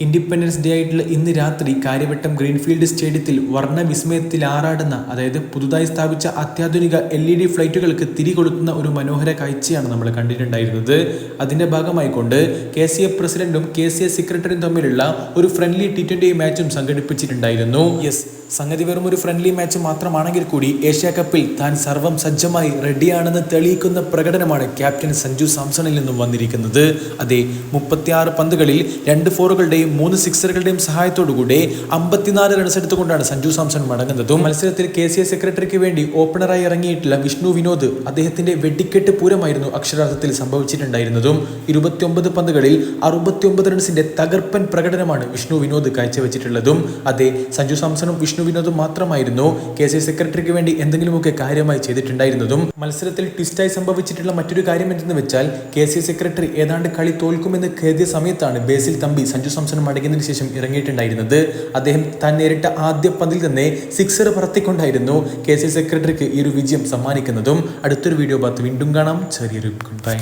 Independence day ആയിട്ടുള്ള ഇന്ന് രാത്രി കാര്യവട്ടം ഗ്രീൻഫീൽഡ് സ്റ്റേഡിയത്തിൽ വർണവിസ്മയത്തിൽ ആറാടുന്ന അതായത് പുതുതായി സ്ഥാപിച്ച അത്യാധുനിക എൽ ഇ ഡി ഫ്ലൈറ്റുകൾക്ക് തിരികൊളുത്തുന്ന ഒരു മനോഹര കാഴ്ചയാണ് നമ്മൾ കണ്ടിട്ടുണ്ടായിരുന്നത്. അതിന്റെ ഭാഗമായിക്കൊണ്ട് കെ സി എഫ് പ്രസിഡന്റും കെ സി എഫ് സെക്രട്ടറിയും തമ്മിലുള്ള ഒരു ഫ്രണ്ട്ലി ടി ട്വന്റി മാച്ചും സംഘടിപ്പിച്ചിട്ടുണ്ടായിരുന്നു. യെസ് സംഗതി വെറും ഒരു ഫ്രണ്ട്ലി മാച്ച് മാത്രമാണെങ്കിൽ കൂടി ഏഷ്യ കപ്പിൽ താൻ സർവം സജ്ജമായി റെഡിയാണെന്ന് തെളിയിക്കുന്ന പ്രകടനമാണ് ക്യാപ്റ്റൻ സഞ്ജു സാംസണിൽ നിന്നും വന്നിരിക്കുന്നത്. അതെ മുപ്പത്തിയാറ് പന്തുകളിൽ രണ്ട് ഫോറുകളുടെയും മൂന്ന് സിക്സറുകളുടെയും സഹായത്തോടുകൂടി അമ്പത്തിനാല് റൺസ് എടുത്തുകൊണ്ടാണ് സഞ്ജു സാംസൺ മടങ്ങുന്നതും മത്സരത്തിൽ കെ സി എ സെക്രട്ടറിക്ക് വേണ്ടി ഓപ്പണറായി ഇറങ്ങിയിട്ടുള്ള വിഷ്ണു വിനോദ് അദ്ദേഹത്തിന്റെ വെടിക്കെട്ട് പൂരമായിരുന്നു അക്ഷരാർത്ഥത്തിൽ സംഭവിച്ചിട്ടുണ്ടായിരുന്നതും. ഇരുപത്തിയൊമ്പത് പന്തുകളിൽ അറുപത്തിയൊമ്പത് റൺസിന്റെ തകർപ്പൻ പ്രകടനമാണ് വിഷ്ണു വിനോദ് കാഴ്ചവെച്ചിട്ടുള്ളതും. അതെ സഞ്ജു സാംസണും വിഷ്ണു വിനോദും മാത്രമായിരുന്നു കെ സി സെക്രട്ടറിക്ക് വേണ്ടി എന്തെങ്കിലുമൊക്കെ കാര്യമായി ചെയ്തിട്ടുണ്ടായിരുന്നതും. മത്സരത്തിൽ ട്വിസ്റ്റായി സംഭവിച്ചിട്ടുള്ള മറ്റൊരു കാര്യം എന്തെന്ന് വെച്ചാൽ കെ സി സെക്രട്ടറി ഏതാണ്ട് കളി തോൽക്കുമെന്ന് കരുതിയ സമയത്താണ് ബേസിൽ തമ്പി സഞ്ജു സാംസൺ മടങ്ങിയതിനു ശേഷം ഇറങ്ങിയിട്ടുണ്ടായിരുന്നത്. അദ്ദേഹം താൻ നേരിട്ട ആദ്യ പന്തിൽ തന്നെ സിക്സർ പറത്തിക്കൊണ്ടായിരുന്നു കെ സി സെക്രട്ടറിക്ക് ഈ ഒരു വിജയം സമ്മാനിക്കുന്നതും. അടുത്തൊരു വീഡിയോ ഭാഗത്ത് വീണ്ടും കാണാം. ചെറിയൊരു ഗുഡ് ബൈ